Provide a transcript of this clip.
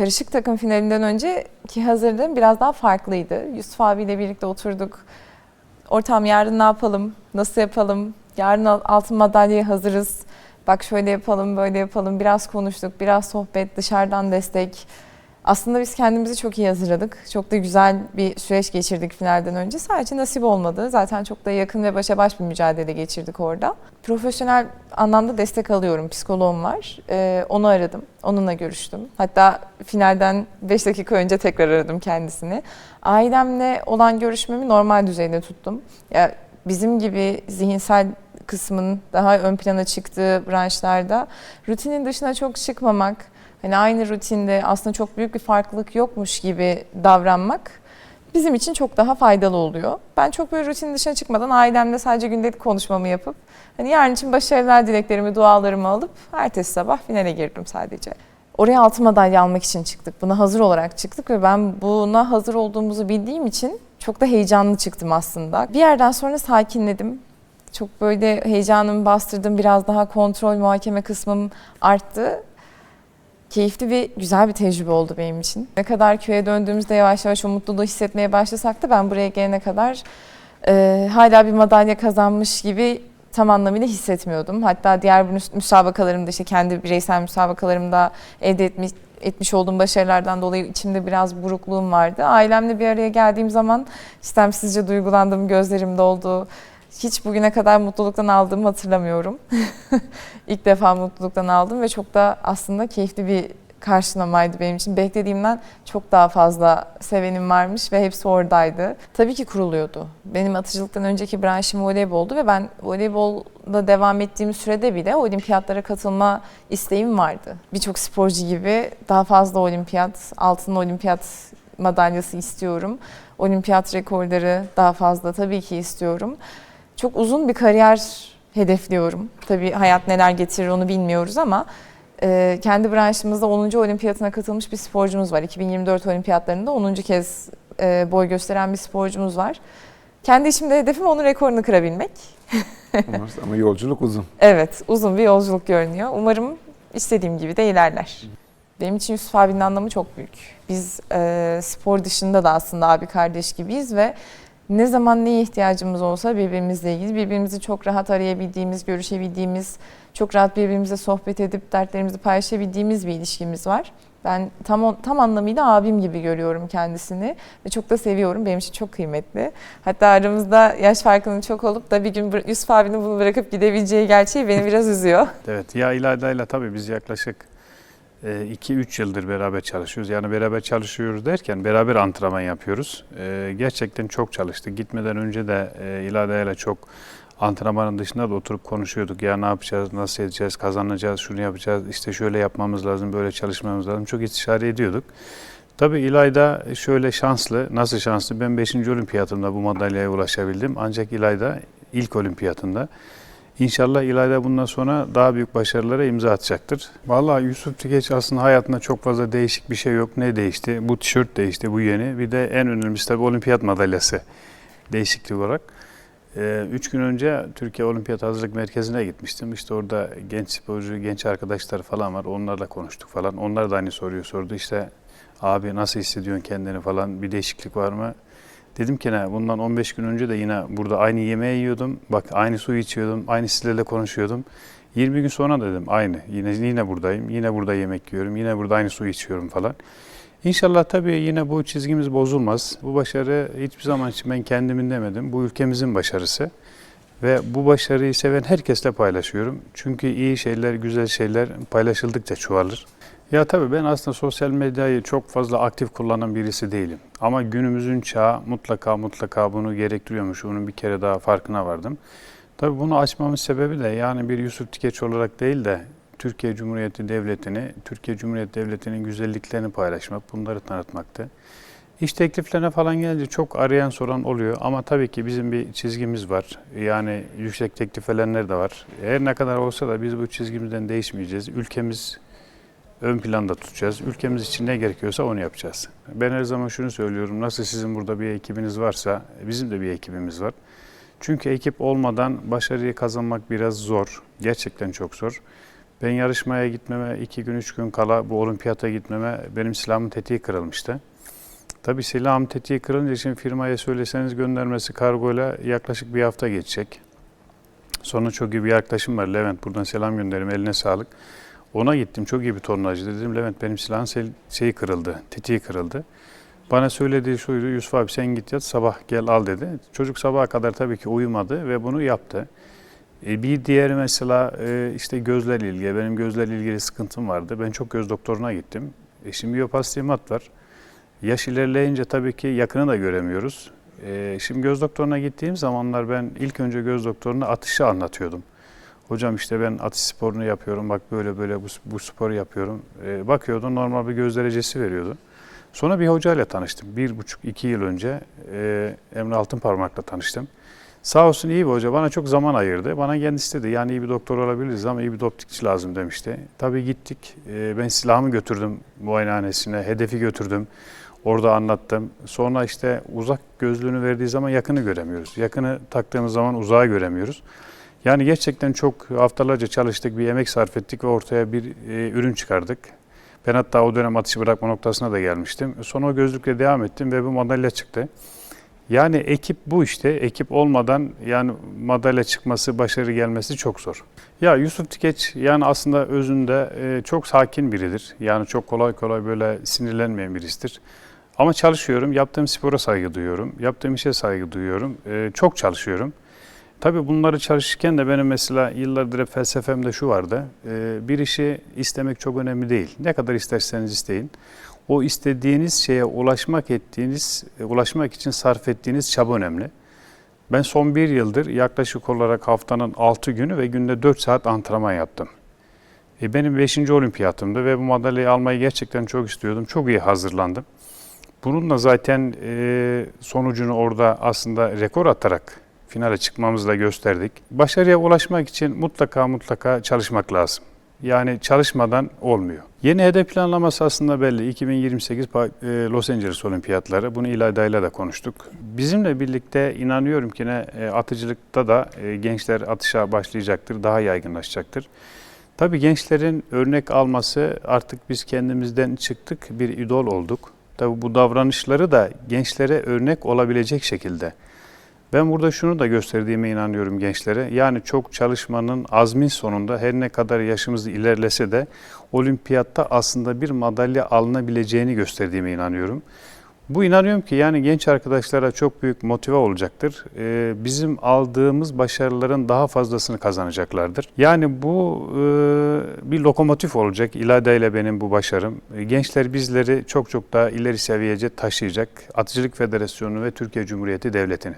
karışık takım finalinden önceki hazırlığım biraz daha farklıydı. Yusuf abiyle birlikte oturduk. Ortam yarın ne yapalım, nasıl yapalım, yarın al- altın madalyaya hazırız. Bak şöyle yapalım, böyle yapalım. Biraz konuştuk, biraz sohbet, dışarıdan destek. Aslında biz kendimizi çok iyi hazırladık. Çok da güzel bir süreç geçirdik finalden önce. Sadece nasip olmadı. Zaten çok da yakın ve başa baş bir mücadele geçirdik orada. Profesyonel anlamda destek alıyorum. Psikoloğum var. Ee, onu aradım. Onunla görüştüm. Hatta finalden 5 dakika önce tekrar aradım kendisini. Ailemle olan görüşmemi normal düzeyde tuttum. Ya bizim gibi zihinsel kısmın daha ön plana çıktığı branşlarda rutinin dışına çok çıkmamak, hani aynı rutinde aslında çok büyük bir farklılık yokmuş gibi davranmak bizim için çok daha faydalı oluyor. Ben çok böyle rutinin dışına çıkmadan ailemle sadece gündelik konuşmamı yapıp hani yarın için başarılar dileklerimi, dualarımı alıp ertesi sabah finale girdim sadece. Oraya altın madalya almak için çıktık. Buna hazır olarak çıktık ve ben buna hazır olduğumuzu bildiğim için çok da heyecanlı çıktım aslında. Bir yerden sonra sakinledim. Çok böyle heyecanımı bastırdım. Biraz daha kontrol, muhakeme kısmım arttı. Keyifli ve güzel bir tecrübe oldu benim için. Ne kadar köye döndüğümüzde yavaş yavaş o mutluluğu hissetmeye başlasak da ben buraya gelene kadar e, hala bir madalya kazanmış gibi tam anlamıyla hissetmiyordum. Hatta diğer müs- müsabakalarımda işte kendi bireysel müsabakalarımda elde etmiş, etmiş olduğum başarılardan dolayı içimde biraz burukluğum vardı. Ailemle bir araya geldiğim zaman istemsizce duygulandım, gözlerim doldu. Hiç bugüne kadar mutluluktan aldığımı hatırlamıyorum. İlk defa mutluluktan aldım ve çok da aslında keyifli bir karşılamaydı benim için. Beklediğimden çok daha fazla sevenim varmış ve hepsi oradaydı. Tabii ki kuruluyordu. Benim atıcılıktan önceki branşım voleyboldu ve ben voleybolda devam ettiğim sürede bile olimpiyatlara katılma isteğim vardı. Birçok sporcu gibi daha fazla olimpiyat, altın olimpiyat madalyası istiyorum. Olimpiyat rekorları daha fazla tabii ki istiyorum. Çok uzun bir kariyer hedefliyorum. Tabii hayat neler getirir onu bilmiyoruz ama e, kendi branşımızda 10. olimpiyatına katılmış bir sporcumuz var. 2024 olimpiyatlarında 10. kez e, boy gösteren bir sporcumuz var. Kendi işimde hedefim onun rekorunu kırabilmek. Ama yolculuk uzun. Evet, uzun bir yolculuk görünüyor. Umarım istediğim gibi de ilerler. Benim için Yusuf abinin anlamı çok büyük. Biz e, spor dışında da aslında abi kardeş gibiyiz ve ne zaman neye ihtiyacımız olsa birbirimizle ilgili, birbirimizi çok rahat arayabildiğimiz, görüşebildiğimiz, çok rahat birbirimizle sohbet edip dertlerimizi paylaşabildiğimiz bir ilişkimiz var. Ben tam tam anlamıyla abim gibi görüyorum kendisini ve çok da seviyorum. Benim için çok kıymetli. Hatta aramızda yaş farkının çok olup da bir gün Yusuf abinin bunu bırakıp gidebileceği gerçeği beni biraz üzüyor. Evet ya İlayda'yla tabii biz yaklaşık 2-3 yıldır beraber çalışıyoruz. Yani beraber çalışıyoruz derken beraber antrenman yapıyoruz. E, Gerçekten çok çalıştık. Gitmeden önce de e, İlayda'yla çok antrenmanın dışında da oturup konuşuyorduk. Ya ne yapacağız, nasıl edeceğiz, kazanacağız, şunu yapacağız, işte şöyle yapmamız lazım, böyle çalışmamız lazım. Çok istişare ediyorduk. Tabii İlayda şöyle şanslı. Nasıl şanslı? Ben 5. olimpiyatımda bu madalyaya ulaşabildim. Ancak İlayda ilk olimpiyatında. İnşallah İlayda bundan sonra daha büyük başarılara imza atacaktır. Vallahi Yusuf Tükeç aslında hayatında çok fazla değişik bir şey yok. Ne değişti? Bu tişört değişti, bu yeni. Bir de en önemlisi tabii olimpiyat madalyası değişiklik olarak. Ee, üç gün önce Türkiye Olimpiyat Hazırlık Merkezi'ne gitmiştim. İşte orada genç sporcu, genç arkadaşlar falan var. Onlarla konuştuk falan. Onlar da aynı soruyu sordu. İşte abi nasıl hissediyorsun kendini falan bir değişiklik var mı? Dedim ki ne bundan 15 gün önce de yine burada aynı yemeği yiyordum. Bak aynı suyu içiyordum. Aynı sizlerle konuşuyordum. 20 gün sonra dedim aynı. Yine yine buradayım. Yine burada yemek yiyorum. Yine burada aynı suyu içiyorum falan. İnşallah tabii yine bu çizgimiz bozulmaz. Bu başarı hiçbir zaman için ben kendimin demedim. Bu ülkemizin başarısı. Ve bu başarıyı seven herkesle paylaşıyorum. Çünkü iyi şeyler, güzel şeyler paylaşıldıkça çoğalır. Ya tabii ben aslında sosyal medyayı çok fazla aktif kullanan birisi değilim. Ama günümüzün çağı mutlaka mutlaka bunu gerektiriyormuş. Bunun bir kere daha farkına vardım. Tabii bunu açmamın sebebi de yani bir Yusuf Tikeç olarak değil de Türkiye Cumhuriyeti Devleti'ni, Türkiye Cumhuriyeti Devleti'nin güzelliklerini paylaşmak, bunları tanıtmaktı. İş tekliflerine falan gelince çok arayan soran oluyor ama tabii ki bizim bir çizgimiz var. Yani yüksek teklif edenler de var. Her ne kadar olsa da biz bu çizgimizden değişmeyeceğiz. Ülkemiz ön planda tutacağız. Ülkemiz için ne gerekiyorsa onu yapacağız. Ben her zaman şunu söylüyorum. Nasıl sizin burada bir ekibiniz varsa bizim de bir ekibimiz var. Çünkü ekip olmadan başarıyı kazanmak biraz zor. Gerçekten çok zor. Ben yarışmaya gitmeme iki gün üç gün kala bu olimpiyata gitmeme benim silahımın tetiği kırılmıştı. Tabii silahım tetiği kırılınca şimdi firmaya söyleseniz göndermesi kargoyla yaklaşık bir hafta geçecek. Sonra çok iyi bir arkadaşım var Levent buradan selam gönderim eline sağlık. Ona gittim çok iyi bir tornacı dedim Levent benim silahın şeyi kırıldı tetiği kırıldı. Bana söylediği şuydu Yusuf abi sen git yat sabah gel al dedi. Çocuk sabaha kadar tabii ki uyumadı ve bunu yaptı. E, bir diğeri mesela e, işte gözlerle ilgili. Benim gözlerle ilgili sıkıntım vardı. Ben çok göz doktoruna gittim. E, şimdi miyopastimat var. Yaş ilerleyince tabii ki yakını da göremiyoruz. E, şimdi göz doktoruna gittiğim zamanlar ben ilk önce göz doktoruna atışı anlatıyordum. Hocam işte ben atış sporunu yapıyorum. Bak böyle böyle bu, bu sporu yapıyorum. E, bakıyordu normal bir göz derecesi veriyordu. Sonra bir hocayla tanıştım. Bir buçuk iki yıl önce e, Emre Altınparmak'la tanıştım. Sağ olsun iyi bir hoca. Bana çok zaman ayırdı. Bana kendisi dedi yani iyi bir doktor olabiliriz ama iyi bir optikçi lazım demişti. Tabii gittik. Ee, Ben silahımı götürdüm muayenehanesine. Hedefi götürdüm. Orada anlattım. Sonra işte uzak gözlüğünü verdiği zaman yakını göremiyoruz. Yakını taktığımız zaman uzağı göremiyoruz. Yani gerçekten çok haftalarca çalıştık, bir emek sarf ettik ve ortaya bir e, ürün çıkardık. Ben hatta o dönem atışı bırakma noktasına da gelmiştim. Sonra o gözlükle devam ettim ve bu madalya çıktı. Yani ekip bu işte. Ekip olmadan yani madalya çıkması, başarı gelmesi çok zor. Ya Yusuf Tikeç yani aslında özünde e, çok sakin biridir. Yani çok kolay kolay böyle sinirlenmeyen birisidir. Ama çalışıyorum, yaptığım spora saygı duyuyorum, yaptığım işe saygı duyuyorum, e, çok çalışıyorum. Tabii bunları çalışırken de benim mesela yıllardır felsefemde şu vardı. e, bir işi istemek çok önemli değil. Ne kadar isterseniz isteyin o istediğiniz şeye ulaşmak ettiğiniz, e, ulaşmak için sarf ettiğiniz çaba önemli. Ben son bir yıldır yaklaşık olarak haftanın 6 günü ve günde 4 saat antrenman yaptım. E benim 5. olimpiyatımdı ve bu madalyayı almayı gerçekten çok istiyordum. Çok iyi hazırlandım. Bununla zaten e, sonucunu orada aslında rekor atarak finale çıkmamızla gösterdik. Başarıya ulaşmak için mutlaka mutlaka çalışmak lazım. Yani çalışmadan olmuyor. Yeni hedef planlaması aslında belli. 2028 Pa- e, Los Angeles Olimpiyatları. Bunu İlayda'yla da konuştuk. Bizimle birlikte inanıyorum ki ne e, atıcılıkta da e, gençler atışa başlayacaktır, daha yaygınlaşacaktır. Tabii gençlerin örnek alması artık biz kendimizden çıktık, bir idol olduk. Tabii bu davranışları da gençlere örnek olabilecek şekilde. Ben burada şunu da gösterdiğime inanıyorum gençlere. Yani çok çalışmanın azmin sonunda her ne kadar yaşımız ilerlese de olimpiyatta aslında bir madalya alınabileceğini gösterdiğime inanıyorum. Bu inanıyorum ki yani genç arkadaşlara çok büyük motive olacaktır. Ee, bizim aldığımız başarıların daha fazlasını kazanacaklardır. Yani bu e, bir lokomotif olacak. İlada ile benim bu başarım. E, Gençler bizleri çok çok daha ileri seviyece taşıyacak. Atıcılık Federasyonu ve Türkiye Cumhuriyeti Devleti'ni.